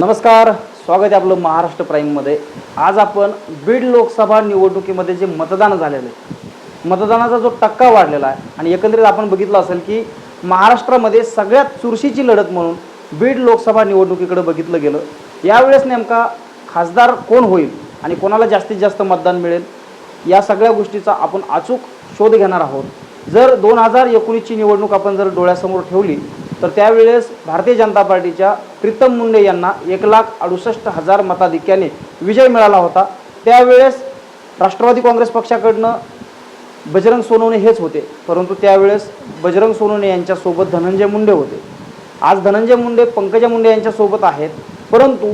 नमस्कार स्वागत आहे आपलं महाराष्ट्र प्राईममध्ये आज आपण बीड लोकसभा निवडणुकीमध्ये जे मतदान झालेलं आहे मतदानाचा जो टक्का वाढलेला आहे आणि एकंदरीत आपण बघितलं असेल की महाराष्ट्रामध्ये सगळ्यात चुरशीची लढत म्हणून बीड लोकसभा निवडणुकीकडे बघितलं गेलं. यावेळेस नेमका खासदार कोण होईल आणि कोणाला जास्तीत जास्त मतदान मिळेल या सगळ्या गोष्टीचा आपण अचूक शोध घेणार आहोत. जर दोन हजार एकोणीसची निवडणूक आपण जर डोळ्यासमोर ठेवली तर त्यावेळेस भारतीय जनता पार्टीच्या प्रीतम मुंडे यांना एक लाख अडुसष्ट हजार मताधिक्याने विजय मिळाला होता. त्यावेळेस राष्ट्रवादी काँग्रेस पक्षाकडनं बजरंग सोनवणे हेच होते. परंतु त्यावेळेस बजरंग सोनवणे यांच्यासोबत धनंजय मुंडे होते. आज धनंजय मुंडे पंकजा मुंडे यांच्यासोबत आहेत. परंतु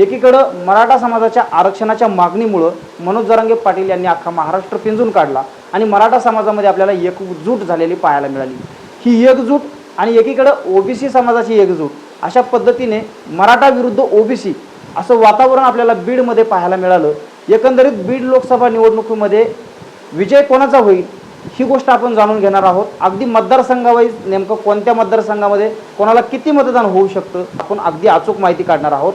एकीकडं मराठा समाजाच्या आरक्षणाच्या मागणीमुळं मनोज जरांगे पाटील यांनी अख्खा महाराष्ट्र पिंजून काढला आणि मराठा समाजामध्ये आपल्याला एकजूट झालेली पाहायला मिळाली. ही एकजूट आणि एकीकडं ओबीसी समाजाची एकजूट. अशा पद्धतीने मराठा विरुद्ध ओबीसी असं वातावरण आपल्याला बीडमध्ये पाहायला मिळालं. एकंदरीत बीड लोकसभा निवडणुकीमध्ये विजय कोणाचा होईल ही गोष्ट आपण जाणून घेणार आहोत. अगदी मतदारसंघावाईज नेमकं कोणत्या मतदारसंघामध्ये कोणाला किती मतदान होऊ शकतं आपण अगदी अचूक माहिती काढणार आहोत.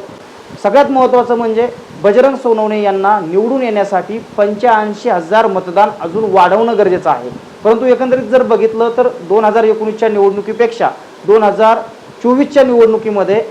सगळ्यात महत्त्वाचं म्हणजे बजरंग सोनवणे यांना निवडून येण्यासाठी पंच्याऐंशी हजार मतदान अजून वाढवणं गरजेचं आहे. परंतु एकंदरीत जर बघितलं तर दोन हजार एकोणीसच्या निवडणुकीपेक्षा दोन हजार चोवीसच्या निवडणुकीमध्ये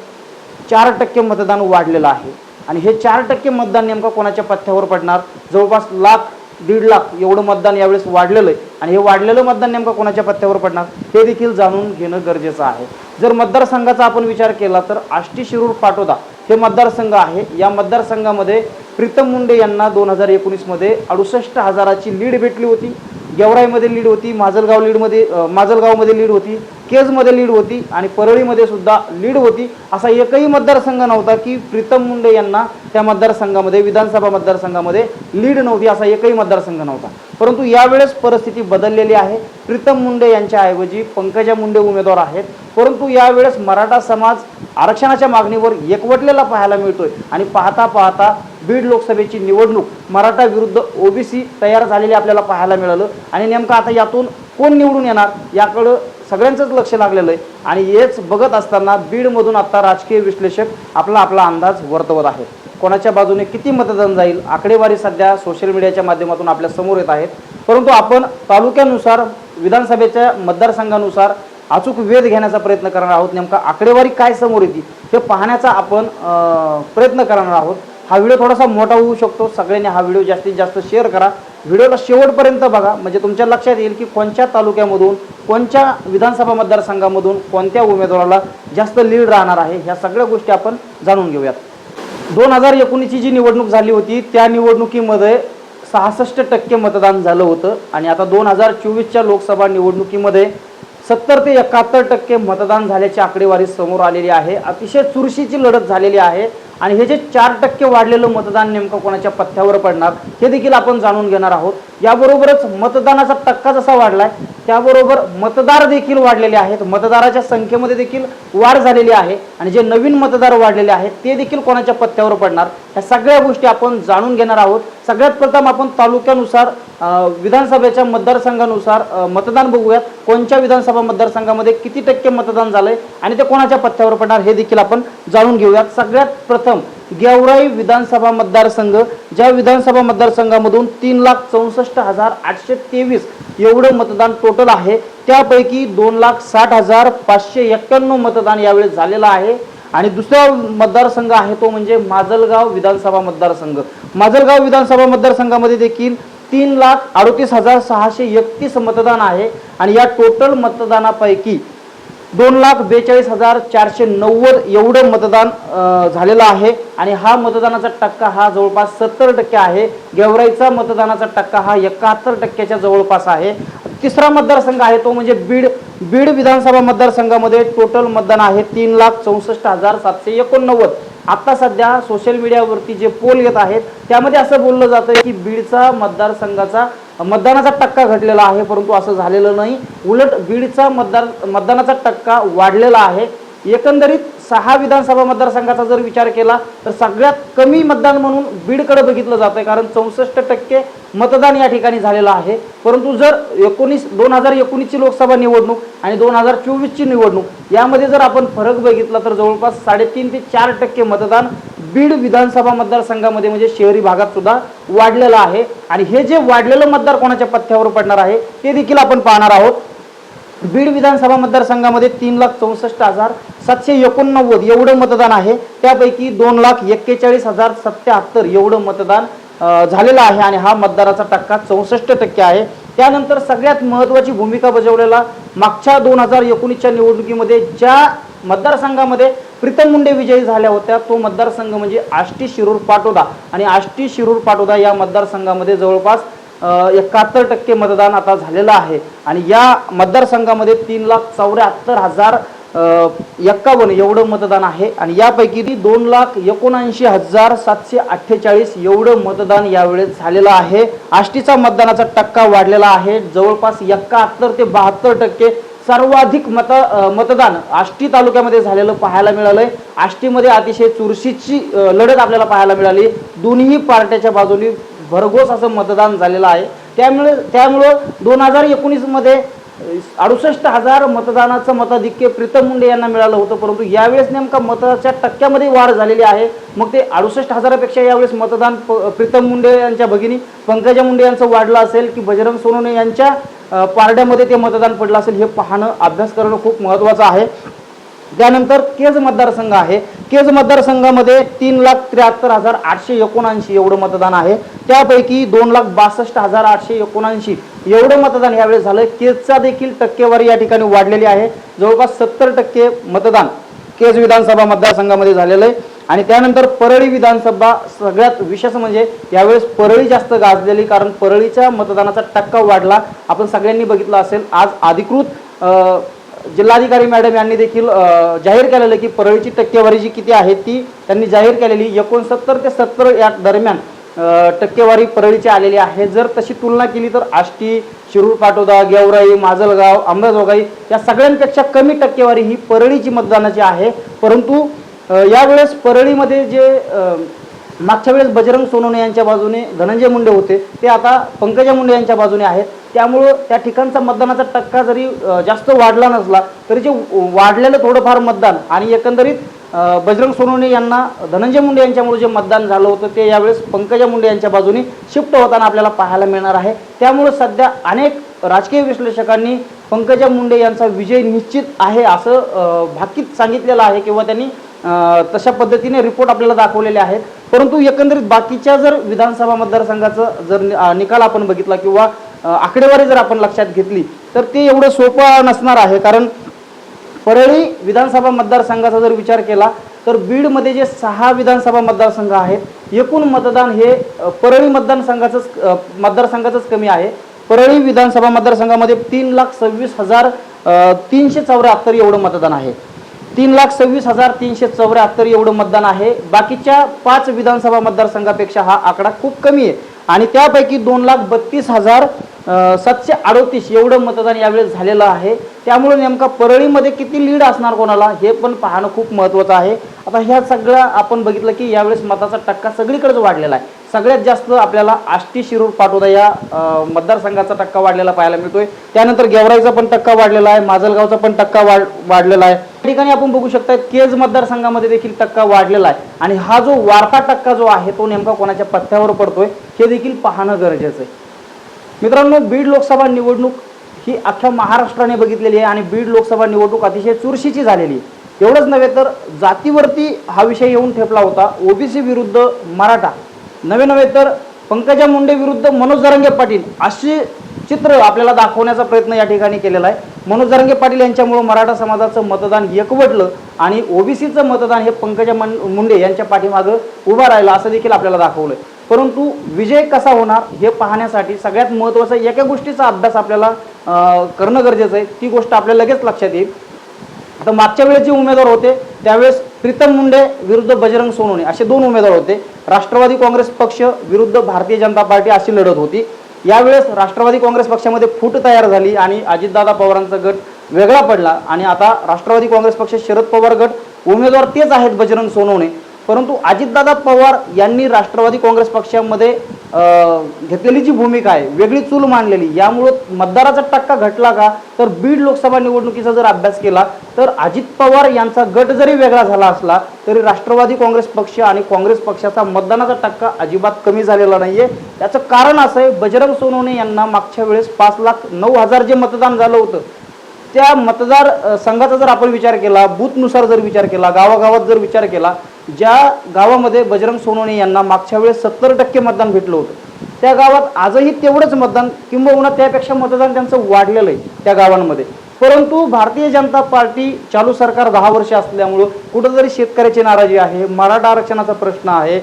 चार टक्के मतदान वाढलेलं आहे. आणि हे चार टक्के मतदान नेमकं कोणाच्या पथ्यावर पडणार? जवळपास लाख दीड लाख एवढं मतदान यावेळेस वाढलेलं आहे. आणि हे वाढलेलं मतदान नेमकं कोणाच्या पथ्यावर पडणार? हे देखील जाणून घेणं गरजेचं आहे. जर मतदारसंघाचा आपण विचार केला तर आष्टी शिरूर पाटोदा हे मतदारसंघ आहे. या मतदारसंघामध्ये प्रीतम मुंडे यांना दोन हजार एकोणीसमध्ये अडुसष्ट हजाराची लीड भेटली होती. गेवराईमध्ये लीड होती माजलगाव लीडमध्ये माजलगावमध्ये लीड होती. केजमध्ये लीड होती आणि परळीमध्ये सुद्धा लीड होती. असा एकही मतदारसंघ नव्हता की प्रीतम मुंडे यांना त्या मतदारसंघामध्ये विधानसभा मतदारसंघामध्ये लीड नव्हती असा एकही मतदारसंघ नव्हता. परंतु यावेळेस परिस्थिती बदललेली आहे. प्रीतम मुंडे यांच्याऐवजी पंकजा मुंडे उमेदवार आहेत. परंतु यावेळेस मराठा समाज आरक्षणाच्या मागणीवर एकवटलेला पाहायला मिळतोय. आणि पाहता पाहता बीड लोकसभेची निवडणूक मराठा विरुद्ध ओबीसी तयार झालेली आपल्याला पाहायला मिळालं. आणि नेमकं आता यातून कोण निवडून येणार याकडं सगळ्यांचंच लक्ष लागलेलं आहे. आणि हेच बघत असताना बीडमधून आता राजकीय विश्लेषक आपला आपला अंदाज वर्तवत आहेत. कोणाच्या बाजूने किती मतदान जाईल आकडेवारी सध्या सोशल मीडियाच्या माध्यमातून आपल्यासमोर येत आहेत. परंतु आपण तालुक्यानुसार विधानसभेच्या मतदारसंघानुसार अचूक वेध घेण्याचा प्रयत्न करणार आहोत. नेमका आकडेवारी काय समोर येते हे पाहण्याचा आपण प्रयत्न करणार आहोत. हा व्हिडिओ थोडासा मोठा होऊ शकतो. सगळ्यांनी हा व्हिडिओ जास्तीत जास्त शेअर करा. व्हिडिओला शेवटपर्यंत बघा. म्हणजे तुमच्या लक्षात येईल की कोणत्या तालुक्यामधून कोणत्या विधानसभा मतदारसंघामधून कोणत्या उमेदवाराला जास्त लीड राहणार आहे ह्या सगळ्या गोष्टी आपण जाणून घेऊयात. दोन हजार एकोणीसची जी निवडणूक झाली होती त्या निवडणुकीमध्ये सहासष्ट टक्के मतदान झालं होतं. आणि आता दोन हजार चोवीसच्या लोकसभा निवडणुकीमध्ये सत्तर ते एकाहत्तर टक्के मतदान झाल्याची आकडेवारी समोर आलेली आहे. अतिशय चुरशीची लढत झालेली आहे. आणि हे जे चार टक्के वाढलेलं मतदान नेमकं कोणाच्या पथ्यावर पडणार हे देखील आपण जाणून घेणार आहोत. याबरोबरच मतदानाचा टक्का जसा वाढलाय त्याबरोबर मतदार देखील वाढलेले आहेत. मतदाराच्या संख्येमध्ये देखील वाढ झालेली आहे आणि जे नवीन मतदार वाढलेले आहेत ते देखील कोणाच्या पत्त्यावर पडणार? ह्या सगळ्या गोष्टी आपण जाणून घेणार आहोत. सगळ्यात प्रथम आपण तालुक्यानुसार विधानसभेच्या मतदारसंघानुसार मतदान बघूयात. कोणत्या विधानसभा मतदारसंघामध्ये किती टक्के मतदान झालंय आणि ते कोणाच्या पत्त्यावर पडणार हे देखील आपण जाणून घेऊयात. सगळ्यात प्रथम गेवराई विधानसभा मतदारसंघ ज्या विधानसभा मतदारसंघामधून तीन लाख चौसष्ट हजार आठशे तेवीस एवढं मतदान टोटल आहे. त्यापैकी दोन लाख साठ हजार पाचशे एक्क्याण्णव मतदान यावेळेस झालेलं आहे. आणि दुसरा मतदारसंघ आहे तो म्हणजे माजलगाव विधानसभा मतदारसंघ. माजलगाव विधानसभा मतदारसंघामध्ये देखील तीन लाख अडतीस हजार सहाशे एकतीस मतदान आहे. आणि या टोटल मतदानापैकी दोन लाख बेचाळीस हजार चारशे नव्वद एवढं मतदान झालेलं आहे. आणि हा मतदानाचा टक्का हा जवळपास सत्तर टक्के आहे. गेवराईचा मतदानाचा टक्का हा एकाहत्तर टक्क्याच्या जवळपास आहे. तिसरा मतदारसंघ आहे तो म्हणजे बीड. बीड विधानसभा मतदारसंघामध्ये टोटल मतदान आहे तीन लाख चौसष्ट हजार सातशे एकोणनव्वद. आत्ता सध्या सोशल मीडियावरती जे पोल येत आहेत त्यामध्ये असं बोललं जातं की बीडचा मतदारसंघाचा मतदानाचा टक्का घटलेला आहे परंतु असं झालेलं नाही. उलट बीडचा मतदार मतदानाचा टक्का वाढलेला आहे. एकंदरीत सहा विधानसभा मतदारसंघाचा जर विचार केला तर सगळ्यात कमी मतदान म्हणून बीडकडे बघितलं जातं कारण चौसष्ट टक्के मतदान या ठिकाणी झालेलं आहे. परंतु जर एकोणीस दोन हजार एकोणीसची लोकसभा निवडणूक आणि दोन हजार चोवीसची निवडणूक यामध्ये जर आपण फरक बघितला तर जवळपास साडेतीन ते चार टक्के मतदान बीड विधानसभा मतदारसंघामध्ये म्हणजे शहरी भागात सुद्धा वाढलेलं आहे. आणि हे जे वाढलेलं मतदार कोणाच्या पथ्यावर पडणार आहे ते देखील आपण पाहणार आहोत. बीड विधानसभा मतदारसंघामध्ये तीन लाख चौसष्ट हजार सातशे एकोणनव्वद एवढं मतदान आहे. त्यापैकी दोन लाख एक्केचाळीस हजार सत्याहत्तर एवढं मतदान झालेलं आहे आणि हा मतदाराचा टक्का चौसष्ट टक्के आहे. त्यानंतर सगळ्यात महत्त्वाची भूमिका बजावलेला मागच्या दोन हजार एकोणीसच्या निवडणुकीमध्ये ज्या मतदारसंघामध्ये प्रीतम मुंडे विजयी झाल्या होत्या तो मतदारसंघ म्हणजे आष्टी शिरूर पाटोदा. आणि आष्टी शिरूर पाटोदा या मतदारसंघामध्ये जवळपास एकाहत्तर टक्के मतदान आता झालेलं आहे. आणि या मतदारसंघामध्ये तीन लाख चौऱ्याहत्तर हजार एक्कावन्न एवढं मतदान आहे. आणि यापैकी ती दोन लाख एकोणऐंशी हजार सातशे अठ्ठेचाळीस एवढं मतदान यावेळेस झालेलं आहे. आष्टीचा मतदानाचा टक्का वाढलेला आहे. जवळपास एकाहत्तर ते बहात्तर टक्के सर्वाधिक मत मतदान आष्टी तालुक्यामध्ये झालेलं पाहायला मिळालं आहे आष्टीमध्ये अतिशय चुरशीची लढत आपल्याला पाहायला मिळाली. दोन्ही पार्ट्याच्या बाजूनी भरघोस असं मतदान झालेलं आहे. त्यामुळे त्यामुळं दोन हजार एकोणीसमध्ये अडुसष्ट हजार मतदानाचं मताधिक्य प्रीतम मुंडे यांना मिळालं होतं. परंतु यावेळेस नेमका मताच्या टक्क्यामध्ये वाढ झालेली आहे. मग ते अडुसष्ट हजारापेक्षा यावेळेस मतदान प- प्रीतम मुंडे यांच्या भगिनी पंकजा मुंडे यांचं वाढलं असेल की बजरंग सोनवणे यांच्या पारड्यामध्ये ते मतदान पडलं असेल हे पाहणं अभ्यास करणं खूप महत्त्वाचं आहे. त्यानंतर केज मतदारसंघ आहे. केज मतदारसंघामध्ये तीन लाख त्र्याहत्तर हजार आठशे एकोणऐंशी एवढं मतदान आहे. त्यापैकी दोन लाख बासष्ट हजार आठशे एकोणऐंशी एवढं मतदान यावेळी झालं. केजचा देखील टक्केवारी या ठिकाणी वाढलेली आहे. जवळपास सत्तर टक्के मतदान केज विधानसभा मतदारसंघामध्ये झालेलं आहे. आणि त्यानंतर परळी विधानसभा सगळ्यात विशेष म्हणजे यावेळेस परळी जास्त गाजलेली कारण परळीच्या मतदानाचा टक्का वाढला. आपण सगळ्यांनी बघितलं असेल आज अधिकृत जिल्हाधिकारी मॅडम यांनी देखील जाहीर केलेलं की परळीची टक्केवारी जी किती आहे ती त्यांनी जाहीर केलेली एकोणसत्तर ते सत्तर या दरम्यान टक्केवारी परळीची आलेली आहे. जर तशी तुलना केली तर आष्टी शिरूर पाटोदा गेवराई माजलगाव अंबाजोगाई या सगळ्यांपेक्षा कमी टक्केवारी ही परळीची मतदानाची आहे. परंतु यावेळेस परळीमध्ये जे मागच्या वेळेस बजरंग सोनवणे यांच्या बाजूने धनंजय मुंडे होते ते आता पंकजा मुंडे यांच्या बाजूने आहेत. त्यामुळं त्या ठिकाणचा मतदानाचा टक्का जरी जास्त वाढला नसला तरी जे वाढलेलं थोडंफार मतदान आणि एकंदरीत बजरंग सोनवणे यांना धनंजय मुंडे यांच्यामुळे जे मतदान झालं होतं ते यावेळेस पंकजा मुंडे यांच्या बाजूने शिफ्ट होताना आपल्याला पाहायला मिळणार आहे. त्यामुळं सध्या अनेक राजकीय विश्लेषकांनी पंकजा मुंडे यांचा विजय निश्चित आहे असं भाकीत सांगितलेलं आहे किंवा त्यांनी तशा पद्धतीने रिपोर्ट आपल्याला दाखवलेले आहेत. परंतु एकंदरीत बाकीच्या जर विधानसभा मतदारसंघाचं जर नि- निकाल आपण बघितला किंवा आकडेवारी जर आपण लक्षात घेतली तर ते एवढं सोपं नसणार आहे. कारण परळी विधानसभा मतदारसंघाचा जर विचार केला तर बीडमध्ये जे सहा विधानसभा मतदारसंघ आहेत एकूण मतदान हे परळी मतदारसंघाचंच मतदारसंघाचंच कमी आहे. परळी विधानसभा मतदारसंघामध्ये तीन लाख सव्वीस हजार तीनशे चौऱ्याहत्तर एवढं मतदान आहे. तीन लाख सव्वीस हजार तीनशे चौऱ्याहत्तर एवढं मतदान आहे. बाकीच्या पाच विधानसभा मतदारसंघापेक्षा हा आकडा खूप कमी आहे. आणि त्यापैकी दोन लाख बत्तीस हजार सातशे अडोतीस एवढं मतदान यावेळेस झालेलं आहे. त्यामुळे नेमका परळीमध्ये किती लीड असणार कोणाला हे पण पाहणं खूप महत्त्वाचं आहे. आता ह्या सगळ्या आपण बघितलं की यावेळेस मताचा टक्का सगळीकडेच वाढलेला आहे. सगळ्यात जास्त आपल्याला आष्टी शिरूर पाटोदा या मतदारसंघाचा टक्का वाढलेला पाहायला मिळतोय. त्यानंतर गेवराईचा पण टक्का वाढलेला आहे माजलगावचा पण टक्का वाढ वाढलेला आहे. या ठिकाणी आपण बघू शकता केज मतदारसंघामध्ये देखील टक्का वाढलेला आहे. आणि हा जो वारता टक्का जो आहे तो नेमका कोणाच्या पथ्यावर पडतोय हे देखील पाहणं गरजेचं आहे. मित्रांनो बीड लोकसभा निवडणूक ही अख्ख्या महाराष्ट्राने बघितलेली आहे आणि बीड लोकसभा निवडणूक अतिशय चुरशीची झालेली आहे. एवढंच नव्हे तर जातीवरती हा विषय येऊन ठेपला होता ओबीसी विरुद्ध मराठा. नवे नव्हे तर पंकजा मुंडे विरुद्ध मनोज जरंगे पाटील असे चित्र आपल्याला दाखवण्याचा प्रयत्न या ठिकाणी केलेला आहे. मनोज जरंगे पाटील यांच्यामुळं मराठा समाजाचं मतदान एकवटलं आणि ओबीसीचं मतदान हे पंकजा मन मुंडे यांच्या पाठीमागं उभं राहिलं असं देखील आपल्याला दाखवलंय. परंतु विजय कसा होणार हे पाहण्यासाठी सगळ्यात महत्त्वाचा एका गोष्टीचा अभ्यास आपल्याला करणं गरजेचं आहे. ती गोष्ट आपल्याला लगेच लक्षात येईल. आता मागच्या वेळेस जे उमेदवार होते त्यावेळेस प्रीतम मुंडे विरुद्ध बजरंग सोनवणे असे दोन उमेदवार होते. राष्ट्रवादी काँग्रेस पक्ष विरुद्ध भारतीय जनता पार्टी अशी लढत होती. यावेळेस राष्ट्रवादी काँग्रेस पक्षामध्ये फूट तयार झाली आणि अजितदादा पवारांचा गट वेगळा पडला. आणि आता राष्ट्रवादी काँग्रेस पक्ष शरद पवार गट उमेदवार तेच आहेत बजरंग सोनवणे. परंतु अजितदादा पवार यांनी राष्ट्रवादी काँग्रेस पक्षामध्ये घेतलेली जी भूमिका आहे वेगळी चूल मांडलेली यामुळं मतदाराचा टक्का घटला का? तर बीड लोकसभा निवडणुकीचा जर अभ्यास केला तर अजित पवार यांचा गट जरी वेगळा झाला असला तरी राष्ट्रवादी काँग्रेस पक्ष आणि काँग्रेस पक्षाचा मतदानाचा टक्का अजिबात कमी झालेला नाही आहे त्याचं कारण असं आहे बजरंग सोनवणे यांना मागच्या वेळेस पाच लाख नऊ हजार जे मतदान झालं होतं त्या मतदार संघाचा जर आपण विचार केला बूथनुसार जर विचार केला गावागावात जर विचार केला ज्या गावामध्ये बजरंग सोनवणे यांना मागच्या वेळेस सत्तर टक्के मतदान भेटलं होतं त्या गावात आजही तेवढंच मतदान किंबहुना त्यापेक्षा मतदान त्यांचं वाढलेलं आहे त्या गावांमध्ये. परंतु भारतीय जनता पार्टी चालू सरकार दहा वर्ष असल्यामुळं कुठंतरी शेतकऱ्याची नाराजी आहे मराठा आरक्षणाचा प्रश्न आहे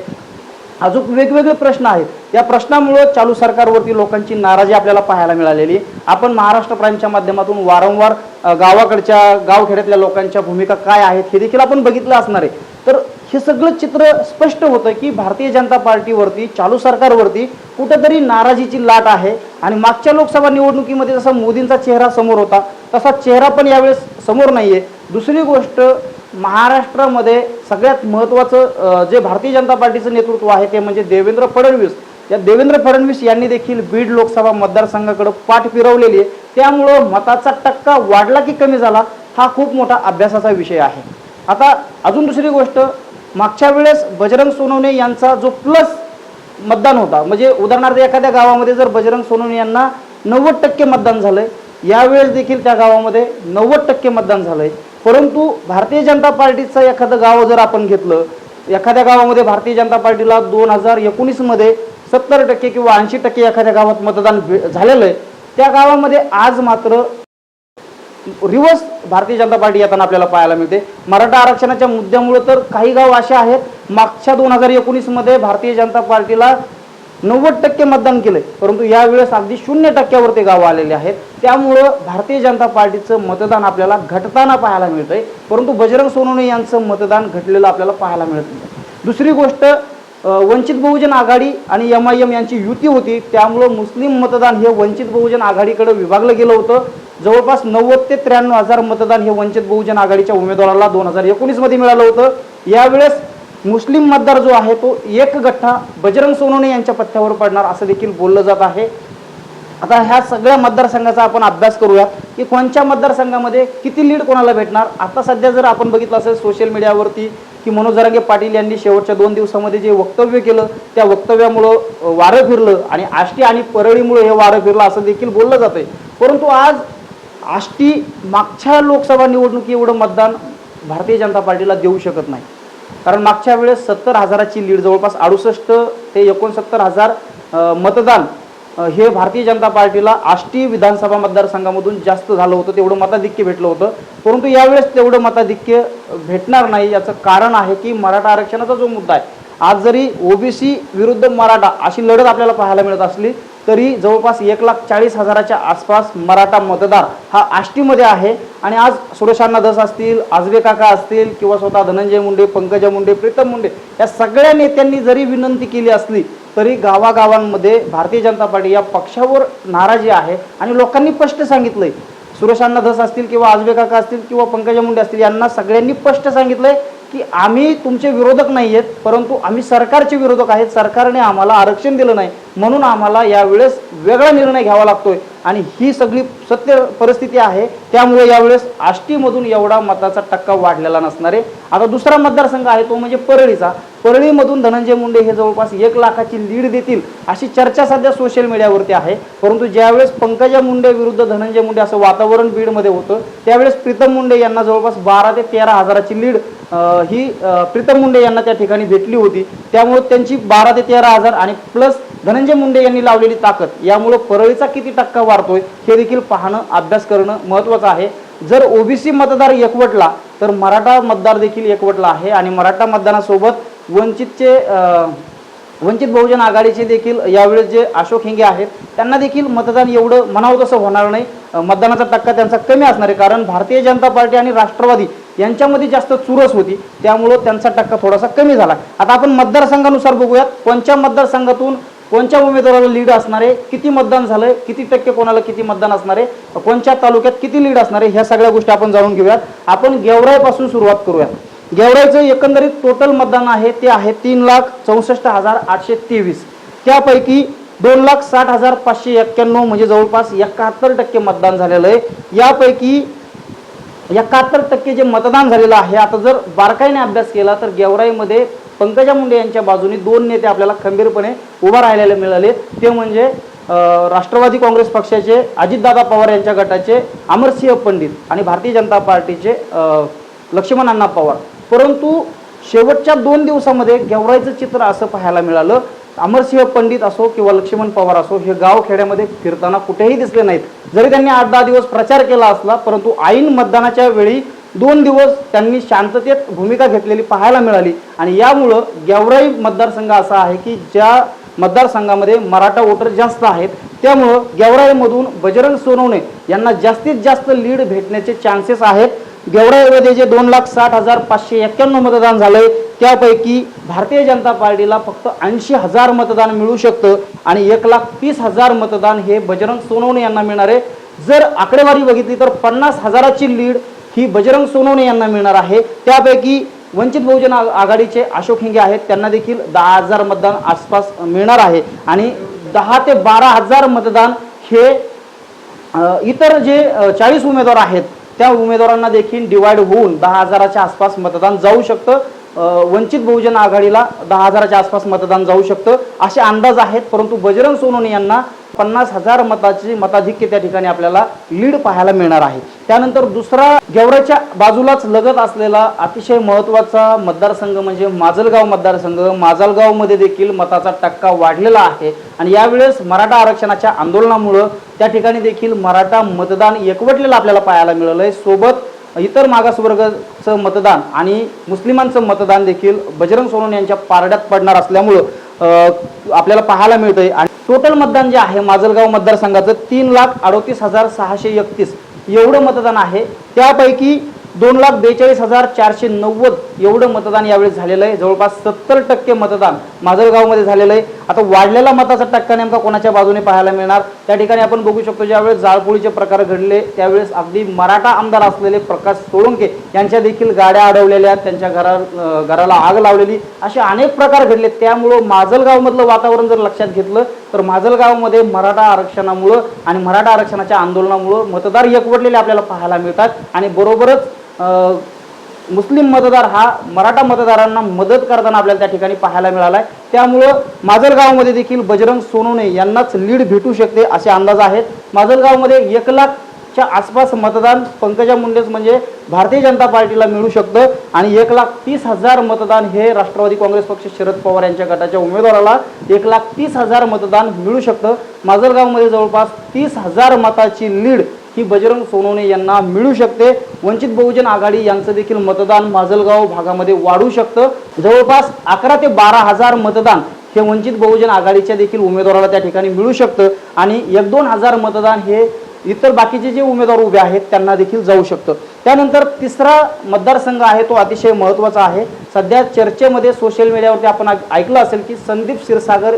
अजून वेगवेगळे प्रश्न आहेत. या प्रश्नामुळं चालू सरकारवरती लोकांची नाराजी आपल्याला पाहायला मिळालेली आपण महाराष्ट्र प्राईमच्या माध्यमातून वारंवार गावाकडच्या गावखेड्यातल्या लोकांच्या भूमिका काय आहेत हे देखील आपण बघितलं असणार आहे. तर हे सगळं चित्र स्पष्ट होतं की भारतीय जनता पार्टीवरती चालू सरकारवरती कुठंतरी नाराजीची लाट आहे आणि मागच्या लोकसभा निवडणुकीमध्ये जसा मोदींचा चेहरा समोर होता तसा चेहरा पण यावेळेस समोर नाहीये. दुसरी गोष्ट महाराष्ट्रामध्ये सगळ्यात महत्त्वाचं जे भारतीय जनता पार्टीचं नेतृत्व आहे ते म्हणजे देवेंद्र फडणवीस. या देवेंद्र फडणवीस यांनी देखील बीड लोकसभा मतदारसंघाकडे पाठ फिरवलेली आहे. त्यामुळं मताचा टक्का वाढला की कमी झाला हा खूप मोठा अभ्यासाचा विषय आहे. आता अजून दुसरी गोष्ट मागच्या वेळेस बजरंग सोनवणे यांचा जो प्लस मतदान होता म्हणजे उदाहरणार्थ एखाद्या गावामध्ये जर बजरंग सोनवणे यांना नव्वद टक्के मतदान झालंय यावेळेस देखील त्या गावामध्ये नव्वद टक्के मतदान झालंय. परंतु भारतीय जनता पार्टीचं एखादं गाव जर आपण घेतलं एखाद्या गावामध्ये भारतीय जनता पार्टीला दोन हजार एकोणीसमध्ये सत्तर टक्के किंवा ऐंशी टक्के एखाद्या गावात मतदान झालेलं आहे. त्या गावामध्ये आज मात्र रिव्हर्स भारतीय जनता पार्टी येताना आपल्याला पाहायला मिळते. मराठा आरक्षणाच्या मुद्द्यामुळे तर काही गाव असे आहेत मागच्या दोन हजार एकोणीसमध्ये भारतीय जनता पार्टीला नव्वद टक्के मतदान केलंय. परंतु यावेळेस अगदी शून्य टक्क्यावर ते गाव आलेले आहेत. त्यामुळं भारतीय जनता पार्टीचं मतदान आपल्याला घटताना पाहायला मिळतंय. परंतु बजरंग सोनवणे यांचं मतदान घटलेलं आपल्याला पाहायला मिळत नाही. दुसरी गोष्ट वंचित बहुजन आघाडी आणि एम आय एम यांची युती होती त्यामुळं मुस्लिम मतदान हे वंचित बहुजन आघाडीकडे विभागलं गेलं होतं. जवळपास नव्वद ते त्र्याण्णव हजार मतदान हे वंचित बहुजन आघाडीच्या उमेदवाराला दोन हजार एकोणीसमध्ये मिळालं होतं. यावेळेस मुस्लिम मतदार जो आहे तो एक गठ्ठा बजरंग सोनवणे यांच्या पथ्यावर पडणार असं देखील बोललं जात आहे. आता ह्या सगळ्या मतदारसंघाचा आपण अभ्यास करूया की कोणत्या मतदारसंघामध्ये किती लीड कोणाला भेटणार? आता सध्या जर आपण बघितलं असेल सोशल मीडियावरती की मनोज जरांगे पाटील यांनी शेवटच्या दोन दिवसामध्ये जे वक्तव्य केलं त्या वक्तव्यामुळं वारं फिरलं आणि आष्टी आणि परळीमुळे हे वारं फिरलं असं देखील बोललं जातंय. परंतु आज आष्टी मागच्या लोकसभा निवडणुकी एवढं मतदान भारतीय जनता पार्टीला देऊ शकत नाही. कारण मागच्या वेळेस सत्तर हजाराची लीड जवळपास अडुसष्ट ते एकोणसत्तर हजार मतदान हे भारतीय जनता पार्टीला आष्टी विधानसभा मतदारसंघामधून जास्त झालं होतं तेवढं मताधिक्य भेटलं होतं. परंतु यावेळेस तेवढं मताधिक्य भेटणार नाही याचं कारण आहे की मराठा आरक्षणाचा जो मुद्दा आहे आज जरी ओबीसी विरुद्ध मराठा अशी लढत आपल्याला पाहायला मिळत असली तरी जवळपास एक लाख चाळीस हजाराच्या आसपास मराठा मतदार हा आष्टीमध्ये आहे. आणि आज सुरेशांना दस असतील आजवे काका असतील किंवा स्वतः धनंजय मुंडे पंकजा मुंडे प्रीतम मुंडे या सगळ्या नेत्यांनी जरी विनंती केली असली तरी गावागावांमध्ये भारतीय जनता पार्टी या पक्षावर नाराजी आहे आणि लोकांनी स्पष्ट सांगितलंय. सुरेशांना धस असतील किंवा आजबे काका असतील किंवा पंकजा मुंडे असतील यांना सगळ्यांनी स्पष्ट सांगितलंय की आम्ही तुमचे विरोधक नाही आहेत परंतु आम्ही सरकारचे विरोधक आहेत सरकारने आम्हाला आरक्षण दिलं नाही म्हणून आम्हाला यावेळेस वेगळा निर्णय घ्यावा लागतोय. आणि ही सगळी सत्य परिस्थिती आहे त्यामुळे यावेळेस आष्टीमधून एवढा मताचा टक्का वाढलेला नसणार आहे. आता दुसरा मतदारसंघ आहे तो म्हणजे परळीचा. परळीमधून धनंजय मुंडे हे जवळपास एक लाखाची लीड देतील अशी चर्चा सध्या सोशल मीडियावरती आहे. परंतु ज्यावेळेस पंकजा मुंडे विरुद्ध धनंजय मुंडे असं वातावरण बीडमध्ये होतं त्यावेळेस प्रीतम मुंडे यांना जवळपास बारा ते तेरा हजाराची लीड ही प्रीतम मुंडे यांना त्या ठिकाणी भेटली होती. त्यामुळे त्यांची बारा ते तेरा हजार आणि प्लस धनंजय मुंडे यांनी लावलेली ताकद यामुळं परळीचा किती टक्का वाढतोय हे देखील पाहणं अभ्यास करणं महत्त्वाचं आहे. जर ओबीसी मतदार एकवटला तर मराठा मतदार देखील एकवटला आहे आणि मराठा मतदानासोबत वंचितचे वंचित बहुजन आघाडीचे देखील यावेळेस जे अशोक हिंगे आहेत त्यांना देखील मतदान एवढं म्हणावं तसं होणार नाही. मतदानाचा टक्का त्यांचा कमी असणार आहे कारण भारतीय जनता पार्टी आणि राष्ट्रवादी यांच्यामध्ये जास्त चुरस होती त्यामुळं त्यांचा टक्का थोडासा कमी झाला. आता आपण मतदारसंघानुसार बघूयात कोणत्या मतदारसंघातून कोणत्या उमेदवाराला लीड असणार आहे किती मतदान झालंय किती टक्के कोणाला किती मतदान असणार आहे कोणत्या तालुक्यात किती लीड असणार आहे ह्या सगळ्या गोष्टी आपण जाणून घेऊयात. आपण गेवराईपासून सुरुवात करूयात. गेवराईचं एकंदरीत टोटल मतदान आहे ते आहे तीन लाख चौसष्ट हजार आठशे तेवीस. त्यापैकी दोन लाख साठ हजार पाचशे एक्क्याण्णव म्हणजे जवळपास एकाहत्तर टक्के मतदान झालेलं आहे. यापैकी एकाहत्तर टक्के जे मतदान झालेलं आहे आता जर बारकाईने अभ्यास केला तर गेवराईमध्ये पंकजा मुंडे यांच्या बाजूने दोन नेते आपल्याला खंबीरपणे उभा राहिलेले मिळाले. ते म्हणजे राष्ट्रवादी काँग्रेस पक्षाचे अजितदादा पवार यांच्या गटाचे अमरसिंह पंडित आणि भारतीय जनता पार्टीचे लक्ष्मण अण्णा पवार. परंतु शेवटच्या दोन दिवसामध्ये गेवराईचं चित्र असं पाहायला मिळालं. अमरसिंह पंडित असो किंवा लक्ष्मण पवार असो हे गाव खेड्यामध्ये फिरताना कुठेही दिसले नाहीत. जरी त्यांनी आठ दहा दिवस प्रचार केला असला परंतु ऐन मतदानाच्या वेळी दोन दिवस त्यांनी शांततेत भूमिका घेतलेली पाहायला मिळाली. आणि यामुळं गेवराई मतदारसंघ असा आहे की ज्या मतदारसंघामध्ये मराठा वोटर जास्त आहेत त्यामुळं गेवराईमधून बजरंग सोनवणे यांना जास्तीत जास्त लीड भेटण्याचे चान्सेस आहेत. गेवराईमध्ये जे दोन लाख साठ हजार पाचशे एक्क्याण्णव मतदान झालंय त्यापैकी भारतीय जनता पार्टीला फक्त ऐंशी हजार मतदान मिळू शकतं आणि एक लाख तीस हजार मतदान हे बजरंग सोनवणे यांना मिळणार आहे. जर आकडेवारी बघितली तर पन्नास हजाराची लीड ही बजरंग सोनवणे यांना मिळणार आहे. त्यापैकी वंचित बहुजन आ- आघाडीचे अशोक हिंगे आहेत त्यांना देखील दहा हजार मतदान आसपास मिळणार आहे. आणि दहा ते बारा हजार मतदान हे इतर जे चाळीस उमेदवार आहेत त्या उमेदवारांना देखील डिवाइड होऊन दहा हजाराच्या आसपास मतदान जाऊ शकतं. वंचित बहुजन आघाडीला दहा हजाराच्या आसपास मतदान जाऊ शकतं. असे अंदाज आहेत परंतु बजरंग सोनवणे यांना पन्नास हजार मताची मताधिक्य त्या ठिकाणी आपल्याला लीड पाहायला मिळणार आहे. त्यानंतर दुसरा गेवराच्या बाजूलाच लगत असलेला अतिशय महत्त्वाचा मतदारसंघ म्हणजे माजलगाव मतदारसंघ. माजलगावमध्ये देखील मताचा टक्का वाढलेला आहे आणि यावेळेस मराठा आरक्षणाच्या आंदोलनामुळं त्या ठिकाणी देखील मराठा मतदान एकवटलेलं आपल्याला पाहायला मिळालं आहे सोबत इतर मागासवर्गाचं मतदान आणि मुस्लिमांचं मतदान देखील बजरंग सोनवणे यांच्या पारड्यात पडणार असल्यामुळं आपल्याला पाहायला मिळतंय. आणि टोटल मतदान जे आहे माजलगाव मतदारसंघाचं तीन लाख अडोतीस हजार सहाशे एकतीस एवढं मतदान आहे. त्यापैकी दोन लाख बेचाळीस हजार चारशे नव्वद एवढं मतदान यावेळी झालेलं आहे. जवळपास सत्तर टक्के मतदान माजलगावमध्ये झालेलं आहे. आता वाढलेला मताचा टक्का नेमका कोणाच्या बाजूने पाहायला मिळणार? त्या ठिकाणी आपण बघू शकतो ज्यावेळेस जाळपोळीचे प्रकार घडले त्यावेळेस अगदी मराठा आमदार असलेले प्रकाश सोळंके यांच्या देखील गाड्या अडवलेल्या त्यांच्या घरा घराला आग लावलेली असे अनेक प्रकार घडले. त्यामुळं माजलगावमधलं वातावरण जर लक्षात घेतलं तर माजलगावमध्ये मराठा आरक्षणामुळं आणि मराठा आरक्षणाच्या आंदोलनामुळं मतदार एकवटलेले आपल्याला पाहायला मिळतात. आणि बरोबरच मुस्लिम मतदार हा मराठा मतदारांना मदत करताना आपल्याला त्या ठिकाणी पाहायला मिळाला आहे त्यामुळं माजलगावमध्ये देखील बजरंग सोनवणे यांनाच लीड भेटू शकते असे अंदाज आहेत. माजलगावमध्ये एक लाखच्या आसपास मतदान पंकजा मुंडेच म्हणजे भारतीय जनता पार्टीला मिळू शकतं आणि एक लाख तीस हजार मतदान हे राष्ट्रवादी काँग्रेस पक्ष शरद पवार यांच्या गटाच्या उमेदवाराला एक लाख तीस हजार मतदान मिळू शकतं. माजलगावमध्ये जवळपास तीस हजार मताची लीड ही बजरंग सोनवणे यांना मिळू शकते. वंचित बहुजन आघाडी यांचं देखील मतदान माजलगाव भागामध्ये वाढू शकतं. जवळपास अकरा ते बारा हजार मतदान हे वंचित बहुजन आघाडीच्या देखील उमेदवाराला त्या ठिकाणी मिळू शकतं. आणि एक दोन हजार मतदान हे इतर बाकीचे जे उमेदवार उभे आहेत त्यांना देखील जाऊ शकतं. त्यानंतर तिसरा मतदारसंघ आहे तो अतिशय महत्त्वाचा आहे. सध्या चर्चेमध्ये सोशल मीडियावरती आपण ऐकलं असेल की संदीप क्षीरसागर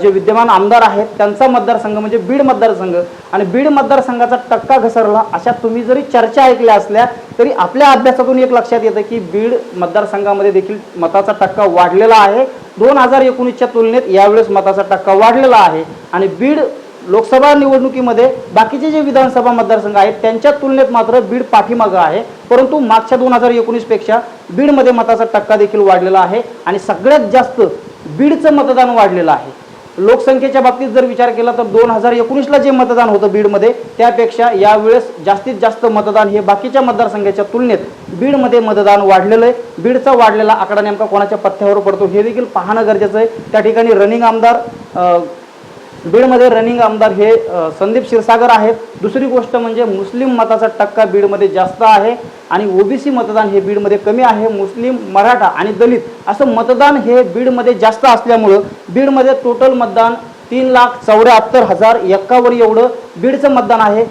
जे विद्यमान आमदार आहेत त्यांचा मतदारसंघ म्हणजे बीड मतदारसंघ. आणि बीड मतदारसंघाचा टक्का घसरला अशा तुम्ही जरी चर्चा ऐकल्या असल्या तरी आपल्या अभ्यासातून एक लक्षात येतं की बीड मतदारसंघामध्ये देखील मताचा टक्का वाढलेला आहे. दोन हजार एकोणीसच्या तुलनेत यावेळेस मताचा टक्का वाढलेला आहे. आणि बीड लोकसभा निवडणुकीमध्ये बाकीचे जे विधानसभा मतदारसंघ आहेत त्यांच्या तुलनेत मात्र बीड पाठीमागं आहे. परंतु मागच्या दोन हजार एकोणीसपेक्षा बीडमध्ये मताचा टक्का देखील वाढलेला आहे आणि सगळ्यात जास्त बीडचं मतदान वाढलेलं आहे. लोकसंख्येच्या बाबतीत जर विचार केला तर दोन हजार एकोणीसला जे मतदान होतं बीडमध्ये त्यापेक्षा यावेळेस जास्तीत जास्त मतदान हे बाकीच्या मतदारसंघाच्या तुलनेत बीडमध्ये मतदान वाढलेलं आहे. बीडचा वाढलेला आकडा नेमका कोणाच्या पथ्यावर पडतो हे देखील पाहणं गरजेचं आहे. त्या ठिकाणी रनिंग आमदार बीडमध्ये रनिंग आमदार हे संदीप क्षीरसागर आहेत. दुसरी गोष्ट म्हणजे मुस्लिम मताचा टक्का बीडमध्ये जास्त आहे आणि ओबीसी मतदान हे बीडमध्ये कमी आहे. मुस्लिम मराठा आणि दलित असं मतदान हे बीडमध्ये जास्त असल्यामुळं बीडमध्ये टोटल मतदान तीन लाख चौऱ्याहत्तर हजार एक्कावन्न एवढं बीडचं मतदान आहे.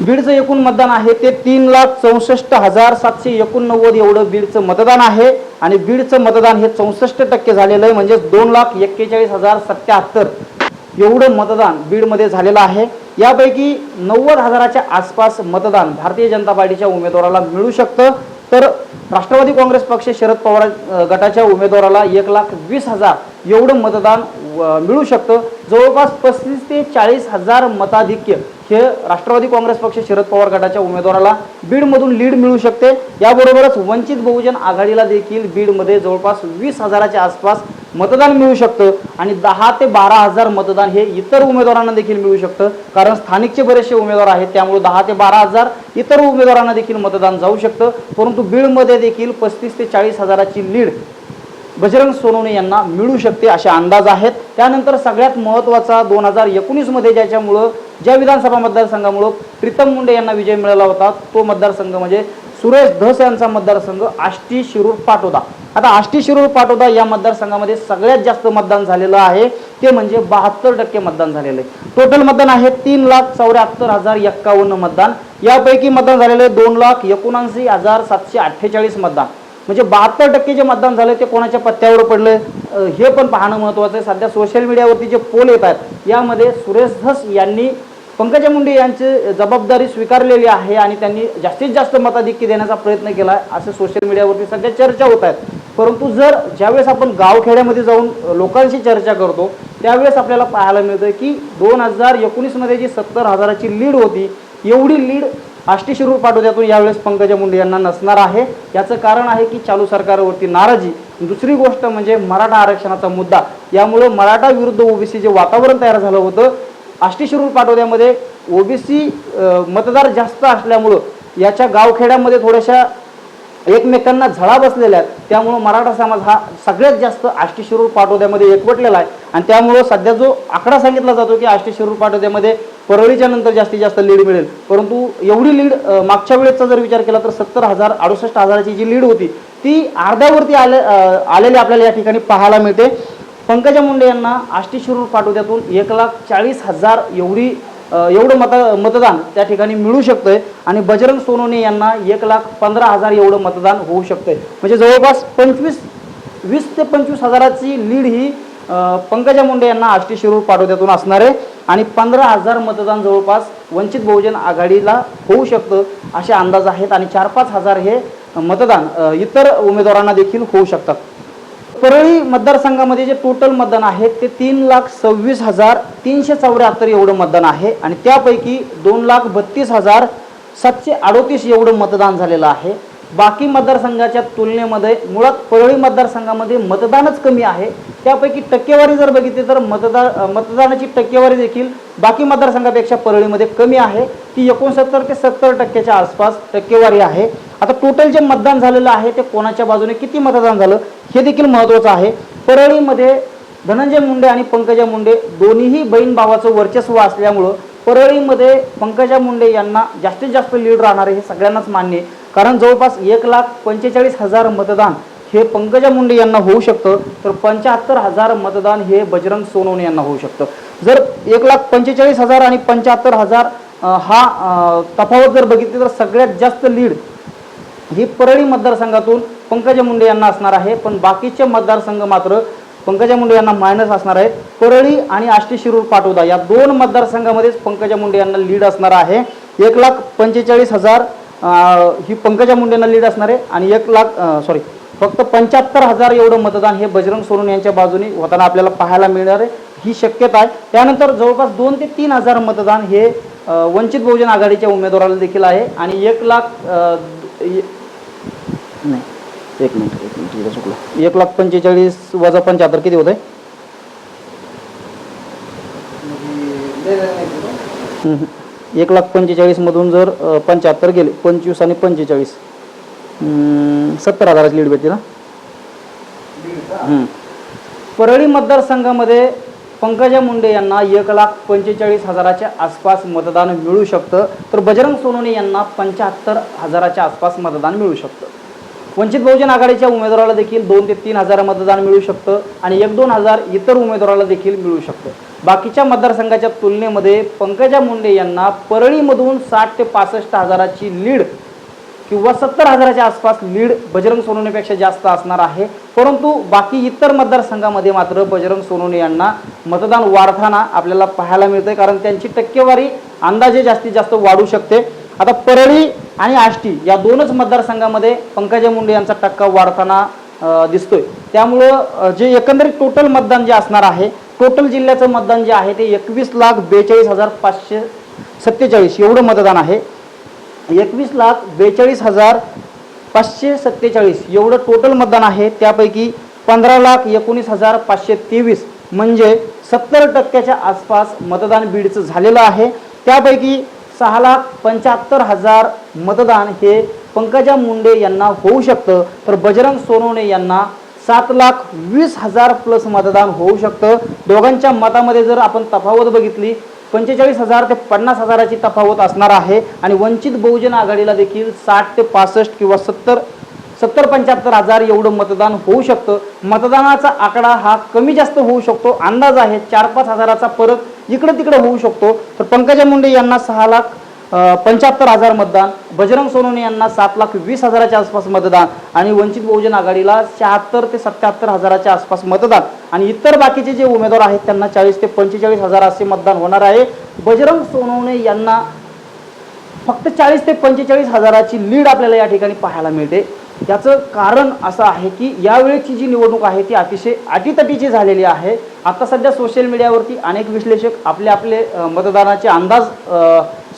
बीडचं एकूण मतदान आहे ते तीन लाख चौसष्ट हजार सातशे एकोणनव्वद एवढं बीडचं मतदान आहे. आणि बीडचं मतदान हे चौसष्ट टक्के झालेलं आहे म्हणजे दोन लाख एक्केचाळीस हजार सत्याहत्तर. एवढं मतदान बीडमध्ये झालेलं आहे. यापैकी नव्वद हजाराच्या आसपास मतदान भारतीय जनता पार्टीच्या उमेदवाराला मिळू शकतं. तर राष्ट्रवादी काँग्रेस पक्ष शरद पवार गटाच्या उमेदवाराला एक लाख वीस हजार एवढं मतदान मिळू शकतं. जवळपास पस्तीस ते चाळीस हजार मताधिक्य हे राष्ट्रवादी काँग्रेस पक्ष शरद पवार गटाच्या उमेदवाराला बीडमधून लीड मिळू शकते. याबरोबरच वंचित बहुजन आघाडीला देखील बीडमध्ये जवळपास वीस हजाराच्या आसपास मतदान मिळू शकतं आणि दहा ते बारा हजार मतदान हे इतर उमेदवारांना देखील मिळू शकतं. कारण स्थानिकचे बरेचसे उमेदवार आहेत त्यामुळे दहा ते बारा हजार इतर उमेदवारांना देखील मतदान जाऊ शकतं. परंतु बीडमध्ये देखील पस्तीस ते चाळीस हजाराची लीड बजरंग सोनवणे यांना मिळू शकते असे अंदाज आहेत. त्यानंतर सगळ्यात महत्त्वाचा दोन हजार एकोणीसमध्ये ज्याच्यामुळं ज्या विधानसभा मतदारसंघामुळं प्रीतम मुंडे यांना विजय मिळाला होता तो मतदारसंघ म्हणजे सुरेश धस यांचा मतदारसंघ आष्टी शिरूर पाटोदा. आता आष्टी शिरूर पाटोदा या मतदारसंघामध्ये सगळ्यात जास्त मतदान झालेलं आहे ते म्हणजे बहात्तर टक्के मतदान झालेलं आहे. टोटल मतदान आहे तीन लाख चौऱ्याहत्तर हजार एक्कावन्न मतदान. यापैकी मतदान झालेलं आहे दोन लाख एकोणऐंशी हजार सातशे अठ्ठेचाळीस मतदान. म्हणजे बहात्तर टक्के जे मतदान झालं ते कोणाच्या पत्त्यावर पडलं हे पण पाहणं महत्त्वाचं आहे. सध्या सोशल मीडियावरती जे पोल येत आहेत यामध्ये सुरेश धस यांनी पंकजा मुंडे यांची जबाबदारी स्वीकारलेली आहे आणि त्यांनी जास्तीत जास्त मताधिक्य देण्याचा प्रयत्न केला आहे असं सोशल मीडियावरती सध्या चर्चा होत आहेत. परंतु जर ज्यावेळेस आपण गावखेड्यामध्ये जाऊन लोकांशी चर्चा करतो त्यावेळेस आपल्याला पाहायला मिळतं की दोन हजार एकोणीसमध्ये जी सत्तर हजाराची लीड होती एवढी लीड आष्टीशिरूर शिरूर यावेळेस पंकजा मुंडे यांना नसणार आहे. याचं कारण आहे की चालू सरकारवरती नाराजी. दुसरी गोष्ट म्हणजे मराठा आरक्षणाचा मुद्दा. यामुळं मराठा विरुद्ध ओबीसी जे वातावरण तयार झालं होतं आष्टी शिरूर ओबीसी मतदार जास्त असल्यामुळं याच्या गावखेड्यामध्ये थोड्याशा एकमेकांना झळा बसलेल्या आहेत. त्यामुळं मराठा समाज हा सगळ्यात जास्त आष्टीशिरूर पाठोद्यामध्ये पाटोद्यामध्ये एकवटलेला आहे. आणि त्यामुळं सध्या जो आकडा सांगितला जातो की आष्टीशिरूर पाटोद्यामध्ये परळीच्या नंतर जास्तीत जास्त लीड मिळेल. परंतु एवढी लीड मागच्या वेळेचा जर विचार केला तर सत्तर हजार अडुसष्ट हजाराची जी लीड होती ती अर्ध्यावरती आले आलेली आपल्याला या ठिकाणी पाहायला मिळते. पंकजा मुंडे यांना आष्टी शिरूर एक लाख चाळीस हजार एवढी एवढं मत मतदान त्या ठिकाणी मिळू शकतंय आणि बजरंग सोनवणे यांना एक लाख पंधरा हजार एवढं मतदान होऊ शकतंय. म्हणजे जवळपास पंचवीस वीस ते पंचवीस हजाराची लीड ही पंकजा मुंडे यांना आष्टी शिरूर पाटोद्यातून असणार आहे. आणि पंधरा हजार मतदान जवळपास वंचित बहुजन आघाडीला होऊ शकतं असे अंदाज आहेत आणि चार पाच हजार हे मतदान इतर उमेदवारांना देखील होऊ शकतात. परळी मतदारसंघामध्ये जे टोटल मतदान आहे ते तीन लाख सव्वीस हजार तीनशे चौऱ्याहत्तर एवढं मतदान आहे आणि त्यापैकी दोन लाख बत्तीस हजार सातशे अडोतीस एवढं मतदान झालेलं आहे. बाकी मतदारसंघाच्या तुलनेमध्ये मुळात परळी मतदारसंघामध्ये मतदानच कमी आहे. त्यापैकी टक्केवारी जर बघितली तर मतदार मतदानाची टक्केवारी देखील बाकी मतदारसंघापेक्षा परळीमध्ये कमी आहे. ती एकोणसत्तर ते सत्तर टक्क्याच्या आसपास टक्केवारी आहे. आता टोटल जे मतदान झालेलं आहे ते कोणाच्या बाजूने किती मतदान झालं हे देखील महत्त्वाचं आहे. परळीमध्ये धनंजय मुंडे आणि पंकजा मुंडे दोन्हीही बहीण भावाचं वर्चस्व असल्यामुळं परळीमध्ये पंकजा मुंडे यांना जास्तीत जास्त लीड राहणार हे सगळ्यांनाच मान्य कारण जवळपास एक लाख पंचेचाळीस हजार मतदान हे पंकजा मुंडे यांना होऊ शकतं तर पंच्याहत्तर हजार मतदान हे बजरंग सोनवणे यांना होऊ शकतं. जर एक लाख पंचेचाळीस हजार आणि पंच्याहत्तर हजार हा तफावत जर बघितली तर सगळ्यात जास्त लीड ही परळी मतदारसंघातून पंकजा मुंडे यांना असणार आहे. पण बाकीचे मतदारसंघ मात्र पंकजा मुंडे यांना मायनस असणार आहेत. परळी आणि आष्टी शिरूर पाटोदा या दोन मतदारसंघामध्येच पंकजा मुंडे यांना लीड असणार आहे. एक लाख पंचेचाळीस हजार ही पंकजा मुंडेंना लीड असणार आहे आणि एक लाख सॉरी फक्त पंच्याहत्तर हजार एवढं मतदान हे बजरंग सोनून यांच्या बाजूने होताना आपल्याला पाहायला मिळणार आहे. ही शक्यता आहे. त्यानंतर जवळपास दोन ते तीन हजार मतदान हे वंचित बहुजन आघाडीच्या उमेदवाराला देखील आहे. आणि एक लाख नाही. एक मिनिट एक मिनिट इथं चुकलं. एक लाख पंचेचाळीस वजा पंच्याहत्तर किती होत आहे एक लाख पंचेचाळीसमधून जर पंच्याहत्तर गेले पंचवीस आणि पंचेचाळीस. सत्तर हजाराची लीड भेटते ना? परळी मतदारसंघामध्ये पंकजा मुंडे यांना एक लाख पंचेचाळीस हजाराच्या आसपास मतदान मिळू शकतं. तर बजरंग सोनोने यांना पंच्याहत्तर हजाराच्या आसपास मतदान मिळू शकतं. वंचित बहुजन आघाडीच्या उमेदवाराला देखील दोन ते तीन हजार मतदान मिळू शकतं आणि एक दोन हजार इतर उमेदवाराला देखील मिळू शकतं. बाकीच्या मतदारसंघाच्या तुलनेमध्ये पंकजा मुंडे यांना परळीमधून साठ ते पासष्ट हजाराची लीड किंवा सत्तर हजाराच्या आसपास लीड बजरंग सोनवणेपेक्षा जास्त असणार आहे. परंतु बाकी इतर मतदारसंघामध्ये मात्र बजरंग सोनवणे यांना मतदान वाढताना आपल्याला पाहायला मिळतंय कारण त्यांची टक्केवारी अंदाजे जास्तीत जास्त वाढू शकते. आता परळी आणि आष्टी या दोनच मतदारसंघामध्ये पंकजा मुंडे यांचा टक्का वाढताना दिसतोय. त्यामुळं जे एकंदरीत टोटल मतदान जे असणार आहे टोटल जिल्ह्याचं मतदान जे आहे ते एकवीस लाख बेचाळीस हजार पाचशे सत्तेचाळीस एवढं मतदान आहे. एकवीस लाख बेचाळीस हजार पाचशे सत्तेचाळीस एवढं टोटल मतदान आहे. त्यापैकी पंधरा लाख एकोणीस हजार पाचशे तेवीस म्हणजे सत्तर टक्क्याच्या आसपास मतदान बीडचं झालेलं आहे. त्यापैकी सहा लाख पंच्याहत्तर हजार मतदान हे पंकजा मुंडे यांना होऊ शकतं. तर बजरंग सोनवणे यांना सात लाख वीस हजार प्लस मतदान होऊ शकतं. दोघांच्या मतामध्ये जर आपण तफावत बघितली पंचेचाळीस हजार ते पन्नास हजाराची तफावत असणार आहे आणि वंचित बहुजन आघाडीला देखील साठ ते पासष्ट किंवा सत्तर सत्तर पंच्याहत्तर हजार एवढं मतदान होऊ शकतं. मतदानाचा आकडा हा कमी जास्त होऊ शकतो. अंदाज आहे चार पाच हजाराचा फरक इकडं तिकडं होऊ शकतो. तर पंकजा मुंडे यांना सहा लाख पंच्याहत्तर हजार मतदान बजरंग सोनवणे यांना सात लाख वीस हजाराच्या आसपास मतदान आणि वंचित बहुजन आघाडीला शहात्तर ते सत्याहत्तर हजाराच्या आसपास मतदान. आणि इतर बाकीचे जे उमेदवार आहेत त्यांना चाळीस ते पंचेचाळीस हजार असे मतदान होणार आहे. बजरंग सोनवणे यांना फक्त चाळीस ते पंचेचाळीस हजाराची लीड आपल्याला या ठिकाणी पाहायला मिळते. त्याचं कारण असं आहे की यावेळेची जी निवडणूक आहे ती अतिशय अटीतटीची झालेली आहे. आता सध्या सोशल मीडियावरती अनेक विश्लेषक आपले आपले मतदानाचे अंदाज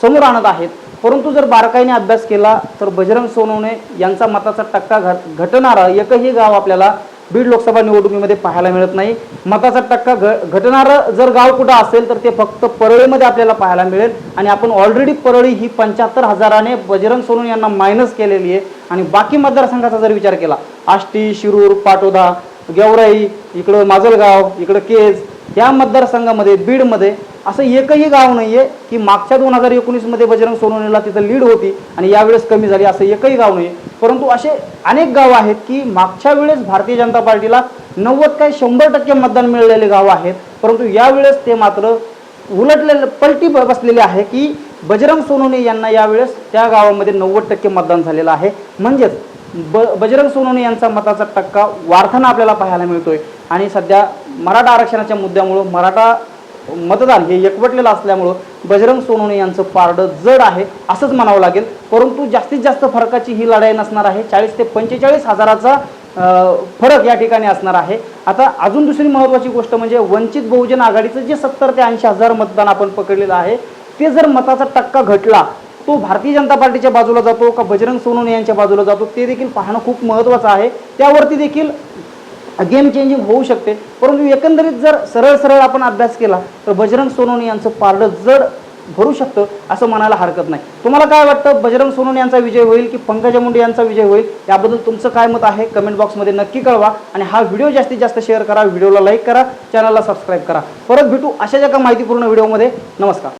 समोर आणत आहेत. परंतु जर बारकाईने अभ्यास केला तर बजरंग सोनवणे यांचा मताचा टक्का घट घटणारा एकही गाव आपल्याला बीड लोकसभा निवडणुकीमध्ये पाहायला मिळत नाही. मताचा टक्का घ घटणारं जर गाव कुठं असेल तर ते फक्त परळीमध्ये आपल्याला पाहायला मिळेल. आणि आपण ऑलरेडी परळी ही पंच्याहत्तर हजाराने बजरंग सोनून यांना मायनस केलेली आहे. आणि बाकी मतदारसंघाचा जर विचार केला आष्टी शिरूर पाटोदा गेवराई इकडं माजलगाव इकडं केज या मतदारसंघामध्ये बीडमध्ये असं एकही गाव नाही आहे की मागच्या दोन हजार एकोणीसमध्ये बजरंग सोनवणेला तिथं लीड होती आणि यावेळेस कमी झाली असं एकही गाव नाही आहे परंतु असे अनेक गाव आहेत की मागच्या वेळेस भारतीय जनता पार्टीला नव्वद काय शंभर टक्के मतदान मिळालेले गाव आहेत. परंतु यावेळेस ते मात्र उलटलेलं पलटी बसलेले आहे की बजरंग सोनवणे यांना यावेळेस त्या गावामध्ये नव्वद टक्के मतदान झालेलं आहे. म्हणजेच ब बजरंग सोनवणे यांचा मताचा टक्का वाढताना आपल्याला पाहायला मिळतोय. आणि सध्या मराठा आरक्षणाच्या मुद्द्यामुळं मराठा मतदान हे एकवटलेलं असल्यामुळं बजरंग सोनवणे यांचं पारडं जड आहे असंच म्हणावं लागेल. परंतु जास्तीत जास्त फरकाची ही लढाई नसणार आहे. चाळीस ते पंचेचाळीस हजाराचा फरक या ठिकाणी असणार आहे. आता अजून दुसरी महत्त्वाची गोष्ट म्हणजे वंचित बहुजन आघाडीचं जे सत्तर ते ऐंशी हजार मतदान आपण पकडलेलं आहे ते जर मताचा टक्का घटला तो भारतीय जनता पार्टीच्या बाजूला जातो का बजरंग सोनवणे यांच्या बाजूला जातो ते देखील पाहणं खूप महत्त्वाचं आहे. त्यावरती देखील गेम चेंजिंग होऊ शकते. परंतु एकंदरीत जर सरळ सरळ आपण अभ्यास केला तर बजरंग सोनवणे यांचं पारडं जड भरू शकतं असं म्हणायला हरकत नाही. तुम्हाला काय वाटतं? बजरंग सोनवणे यांचा विजय होईल की पंकजा मुंडे यांचा विजय होईल? याबद्दल तुमचं काय मत आहे? कमेंट बॉक्समध्ये नक्की कळवा. आणि हा व्हिडिओ जास्तीत जास्त शेअर करा. व्हिडिओला लाईक करा. चॅनलला सबस्क्राईब करा. परत भेटू अशाच एका माहितीपूर्ण व्हिडिओमध्ये नमस्कार.